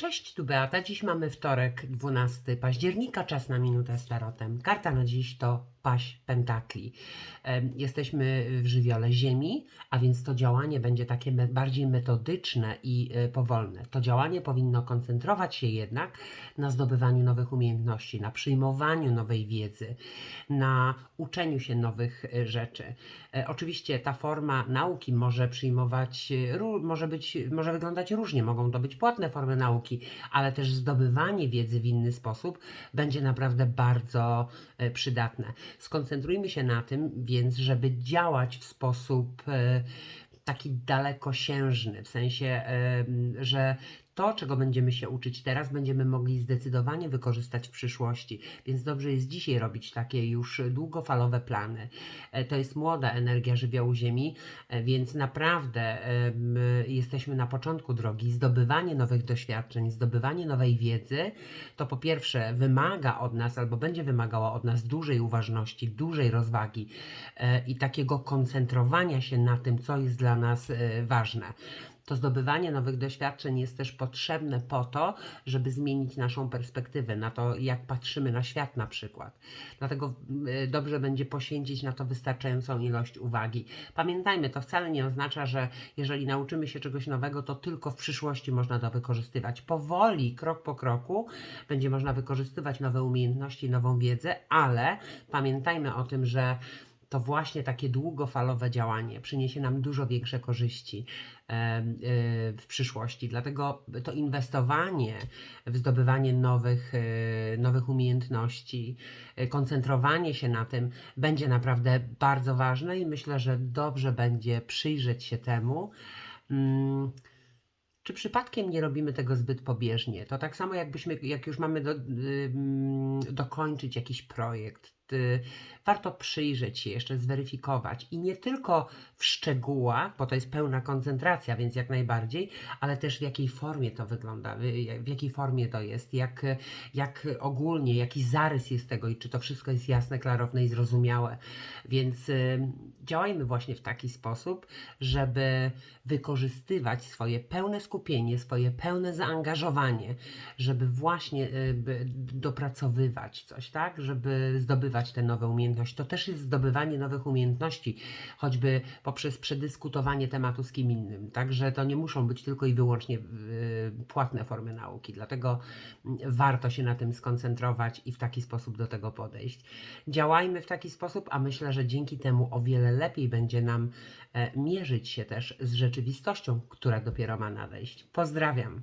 Cześć, tu Beata. Dziś mamy wtorek, 12 października, czas na minutę z tarotem. Karta na dziś to paść pentakli. Jesteśmy w żywiole Ziemi, a więc to działanie będzie takie bardziej metodyczne i e, powolne. To działanie powinno koncentrować się jednak na zdobywaniu nowych umiejętności, na przyjmowaniu nowej wiedzy, na uczeniu się nowych e, rzeczy. E, Oczywiście ta forma nauki może przyjmować, może być, może wyglądać różnie, mogą to być płatne formy nauki, ale też zdobywanie wiedzy w inny sposób będzie naprawdę bardzo e, przydatne. Skoncentrujmy się na tym, więc, żeby działać w sposób e, taki dalekosiężny, w sensie, że to, czego będziemy się uczyć teraz, będziemy mogli zdecydowanie wykorzystać w przyszłości. Więc dobrze jest dzisiaj robić takie już długofalowe plany. E, To jest młoda energia żywiołu Ziemi, e, więc naprawdę jesteśmy na początku drogi. Zdobywanie nowych doświadczeń, zdobywanie nowej wiedzy, to po pierwsze wymaga od nas, albo będzie wymagało od nas dużej uważności, dużej rozwagi e, i takiego koncentrowania się na tym, co jest dla nas ważne. To zdobywanie nowych doświadczeń jest też potrzebne po to, żeby zmienić naszą perspektywę na to, jak patrzymy na świat na przykład. Dlatego y, dobrze będzie poświęcić na to wystarczającą ilość uwagi. Pamiętajmy, to wcale nie oznacza, że jeżeli nauczymy się czegoś nowego, to tylko w przyszłości można to wykorzystywać. Powoli, krok po kroku, będzie można wykorzystywać nowe umiejętności, nową wiedzę, ale pamiętajmy o tym, że to właśnie takie długofalowe działanie przyniesie nam dużo większe korzyści e, w przyszłości. Dlatego to inwestowanie w zdobywanie nowych, e, nowych umiejętności, e, koncentrowanie się na tym będzie naprawdę bardzo ważne i myślę, że dobrze będzie przyjrzeć się temu. Mm, czy przypadkiem nie robimy tego zbyt pobieżnie? To tak samo jakbyśmy, jak już mamy do, ym, dokończyć jakiś projekt, y, warto przyjrzeć się jeszcze, zweryfikować i nie tylko w szczegółach, bo to jest pełna koncentracja, więc jak najbardziej, ale też w jakiej formie to wygląda, w- jakiej formie to jest, jak, jak ogólnie, jaki zarys jest tego i czy to wszystko jest jasne, klarowne i zrozumiałe. Więc y, działajmy właśnie w taki sposób, żeby wykorzystywać swoje pełne skupienie, swoje pełne zaangażowanie, żeby właśnie y, dopracowywać coś, tak? Żeby zdobywać te nowe umiejętności. To też jest zdobywanie nowych umiejętności, choćby poprzez przedyskutowanie tematu z kim innym. Także to nie muszą być tylko i wyłącznie y, płatne formy nauki. Dlatego mm, warto się na tym skoncentrować i w taki sposób do tego podejść. Działajmy w taki sposób, a myślę, że dzięki temu o wiele lepiej będzie nam e, mierzyć się też z rzeczywistością, która dopiero ma nadejść. Pozdrawiam.